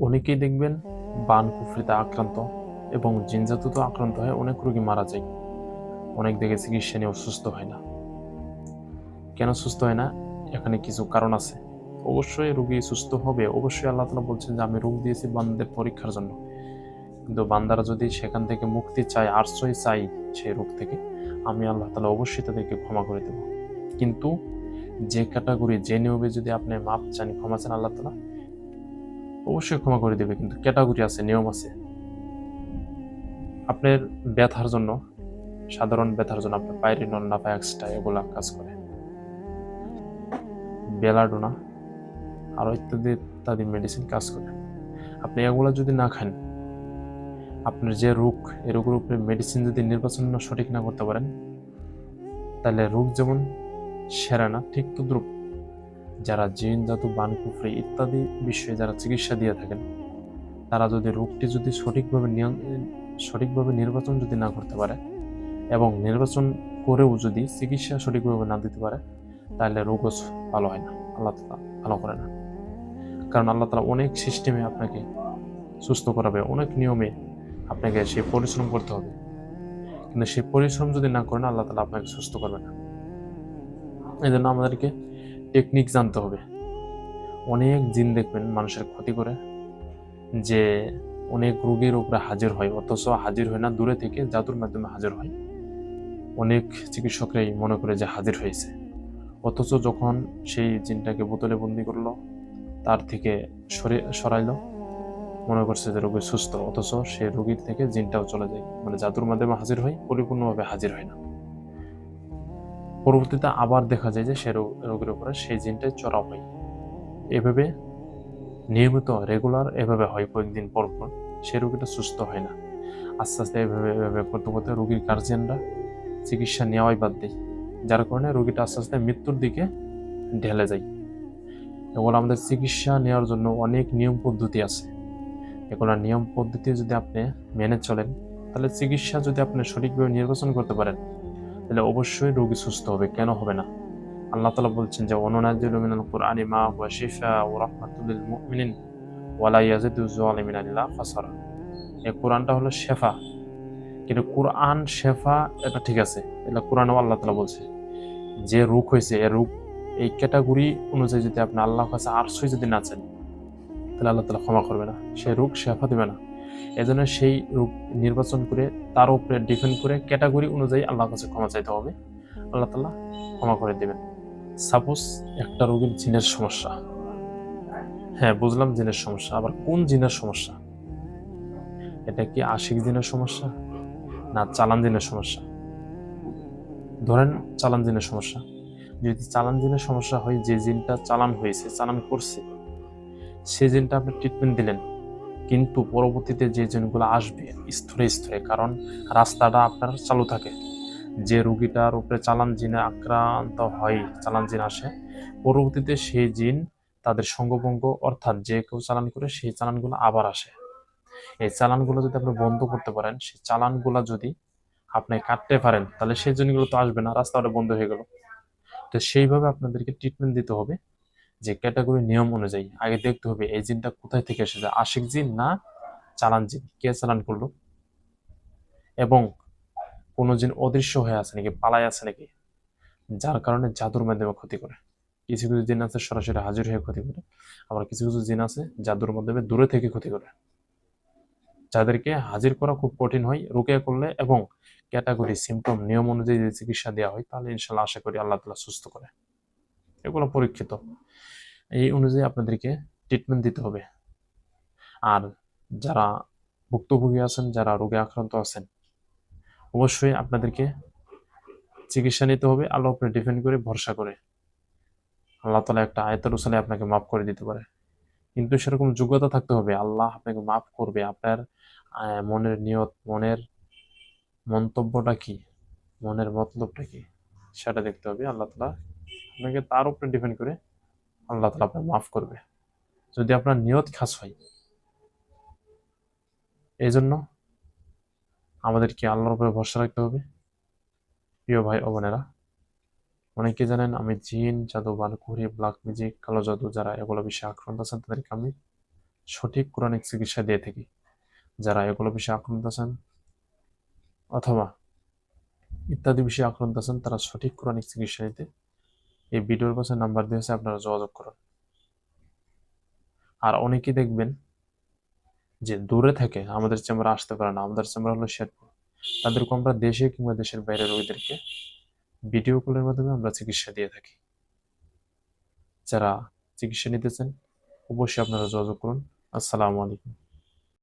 অনেকেই দেখবেন বান কুফরিতে আক্রান্ত এবং জিনজাতুত আক্রান্ত হয়ে অনেক রোগী মারা যায়। অনেক দেখে চিকিৎসা নিয়ে অসুস্থ হয় না। কেন সুস্থ হয় না? এখানে কিছু কারণ আছে। অবশ্যই রোগী সুস্থ হবে। অবশ্যই আল্লাহ তালা বলছেন যে আমি রোগ দিয়েছি বান্দাদের পরীক্ষার জন্য। কিন্তু বান্দারা যদি সেখান থেকে মুক্তি চায় আশ্রয় চাই সেই রোগ থেকে আমি আল্লাহ তালা অবশ্যই তাদেরকে ক্ষমা করে দেব। কিন্তু যে ক্যাটাগরি যে নিয়মে যদি আপনি মাপ চান ক্ষমা চান আল্লাহ তালা অবশ্যই ক্ষমা করে দেবে, কিন্তু ক্যাটাগরি আছে, নিয়ম আছে। আপনার ব্যথার জন্য, সাধারণ ব্যথার জন্য আপনার পাইরিনল নাফায়াক্সটা এগুলা কাজ করে। বেলাডোনা আরও ইত্যাদি ইত্যাদি মেডিসিন কাজ করে। আপনি এগুলো যদি না খান, আপনার যে রোগ এই রোগের উপরে মেডিসিন যদি নির্বাচন সঠিক না করতে পারেন, তাহলে রোগ যেমন সেরা না, ঠিক তদ্রুপ যারা জিন জাতু বানকুফরি ইত্যাদি বিষয়ে যারা চিকিৎসা দিয়ে থাকেন, তারা যদি রোগটি যদি সঠিকভাবে সঠিকভাবে নির্বাচন যদি না করতে পারে এবং নির্বাচন করেও যদি চিকিৎসা সঠিকভাবে না দিতে পারে, তাহলে রোগও ভালো হয় না। আল্লাহ তালা ভালো করে না। কারণ আল্লাহ তালা অনেক সিস্টেমে আপনাকে সুস্থ করাবে, অনেক নিয়মে আপনাকে সেই পরিশ্রম করতে হবে। কিন্তু সেই পরিশ্রম যদি না করেন, আল্লাহ তালা আপনাকে সুস্থ করবে না। এই জন্য আমাদেরকে টেকনিক জানতে হবে। অনেক জিন দেখবেন মানুষের ক্ষতি করে, যে অনেক রোগীর উপরে হাজির হয়, অথচ হাজির হয় না, দূরে থেকে জাদুর মাধ্যমে হাজির হয়। অনেক চিকিৎসকরাই মনে করে যে হাজির হয়েছে। অথচ যখন সেই জিনটাকে বোতলে বন্দি করল, তার থেকে সরে, সরাইলো, মনে করছে যে রোগী সুস্থ, অথচ সে রোগীর থেকে জিনটাও চলে যায়। মানে জাদুর মাধ্যমে হাজির হয়, পরিপূর্ণভাবে হাজির হয় না। পরবর্তীতে আবার দেখা যায় যে সে রোগ- রোগীর উপরে সেই জিনটাই চড়াও হয়। এভাবে নিয়মিত রেগুলার এভাবে হয় কয়েকদিন পর পর, সে রোগীটা সুস্থ হয় না। আস্তে আস্তে এভাবে এভাবে করতে করতে রোগীর গার্জিয়ানরা চিকিৎসা নেওয়াই বাদ দেয়, যার কারণে রোগীটা আস্তে আস্তে মৃত্যুর দিকে ঢেলে যায়। এগুলো আমাদের চিকিৎসা নেওয়ার জন্য অনেক নিয়ম পদ্ধতি আছে। এগুলো নিয়ম পদ্ধতি যদি আপনি মেনে চলেন, তাহলে চিকিৎসা যদি আপনি সঠিকভাবে নির্বাচন করতে পারেন তাহলে অবশ্যই রোগী সুস্থ হবে, কেন হবে না? আল্লাহ তালা বলছেন যে অনুনাজিল মিনাল কুরআনি মা হুয়া শিফা ওয়া রাহমাতুল মুমিনিন ওয়া লা ইয়াজিদু যালিমিনা ইল্লা খাসারা। এই কোরআনটা হলো শেফা। কিন্তু কোরআন শেফা, এটা ঠিক আছে, এটা কোরআনও আল্লাহ তালা বলছে, যে রোগ হয়েছে এ রোগ, এই ক্যাটাগরি অনুযায়ী যদি আপনি আল্লাহর কাছে আরশই যদি না চান, তাহলে আল্লাহ তালা ক্ষমা করবে না। সে রোগ শেফা দেবে না। এজন্য সেই রোগ নির্বাচন করে, তার উপরে ডিপেন্ড করে ক্যাটাগরি অনুযায়ী আল্লাহর কাছে ক্ষমা চাইতে হবে। আল্লাহ তালা ক্ষমা করে দেবেন। সাপোজ একটা রোগীর জিনের সমস্যা। হ্যাঁ বুঝলাম জিনের সমস্যা, আবার কোন জিনের সমস্যা? এটা কি আশিক জিনের সমস্যা, না চালান জিনের সমস্যা? ধরেন চালান জিনের সমস্যা। যদি চালান জিনের সমস্যা হয়, যে জিনটা চালান হয়েছে, চালান করছে, সে জিনটা আপনি ট্রিটমেন্ট দিলেন কিন্তু পরবর্তীতে যে জিনগুলো আসবে স্তরে স্তরে কারণ রাস্তাটা আপনার চালু থাকে। যে রুগীটার উপরে চালান জিনে আক্রান্ত হয়, চালান জিন আসে, পরবর্তীতে সেই জিন তাদের সঙ্গভঙ্গ, অর্থাৎ যে কেউ চালান করে, সেই চালানগুলো আবার আসে। এই চালানগুলো যদি আপনি বন্ধ করতে পারেন, সেই চালানগুলো যদি আপনি কাটতে পারেন, তাহলে সেই জিনগুলো তো আসবে না রাস্তাটা বন্ধ হয়ে গেল। তো সেইভাবে আপনাদেরকে ট্রিটমেন্ট দিতে হবে। যে ক্যাটাগরি নিয়ম অনুযায়ী আগে দেখতে হবে এই জিনটা কোথায় থেকে এসেছে, আশিক জিন না চালান জিন? কে চালান করল? এবং কোনো জিন অদৃশ্য হয়ে আছে নাকি, পালায় আছে নাকি? যার কারণে জাদুর মাধ্যমে ক্ষতি করে। কিছু কিছু জিন আছে সরাসরি হাজির হয়ে ক্ষতি করে, আবার কিছু কিছু জিন আছে জাদুর মাধ্যমে দূরে থেকে ক্ষতি করে। যাদেরকে হাজির করা খুব কঠিন হয়, রুকিয়া করলে এবং ক্যাটাগরি সিমটম নিয়ম অনুযায়ী যদি চিকিৎসা দেওয়া হয়, তাহলে ইনশাল্লাহ আশা করি আল্লাহ তালা সুস্থ করে। এগুলো পরীক্ষিত। এই অনুযায়ী আপনাদেরকে ট্রিটমেন্ট দিতে হবে। আর যারা ভুক্তভোগী আছেন, যারা রোগে আক্রান্ত আছেন, অবশ্যই আপনাদেরকে চিকিৎসা নিতে হবে আল্লাহ উপরে ডিপেন্ড করে, ভরসা করে। আল্লাহ তালা একটা আয়তার উসালে আপনাকে মাফ করে দিতে পারে। কিন্তু সেরকম যোগ্যতা থাকতে হবে। আল্লাহ আপনাকে মাফ করবে। আপনার মনের নিয়ত, মনের মন্তব্যটা কি? মনের মতলবটা কি? সেটা দেখতে হবে। আল্লাহ তালা আপনাকে তার উপরে ডিপেন্ড করে আল্লাহ তালা আপনার মাফ করবে। যদি আপনার নিয়ত খাস হয় এই জন্য আমাদেরকে আল্লাহর উপরে ভরসা রাখতে হবে। প্রিয় ভাই ও বোনেরা, অনেকে জানেন আমি জিন, জাদু বানকুড়ি ব্ল্যাক ম্যাজিক, কালো জাদু যারা, এগুলো বিষয়ে আক্রান্ত আছেন, তাদেরকে আমি সঠিক কোরআনিক চিকিৎসা দিয়ে থাকি। যারা এগুলো বিষয়ে আক্রান্ত আছেন অথবা ইত্যাদি বিষয়ে আক্রান্ত আছেন, তারা সঠিক কোরআনিক চিকিৎসা নিতে এই ভিডিওর পাশে নাম্বার দিয়েছে, আপনারা যোগাযোগ করুন। আর অনেকেই দেখবেন যে দূরে থেকে, আমাদের চেম্বারে আসতে পারে না। আমাদের চেম্বার হলো শেরপুর। তাদেরকে আমরা দেশে কিংবা দেশের বাইরে রোগীদেরকে ভিডিও কলের মাধ্যমে আমরা চিকিৎসা দিয়ে থাকি। যারা চিকিৎসা নিতে চান অবশ্যই আপনারা যোগাযোগ করুন। আসসালামু আলাইকুম।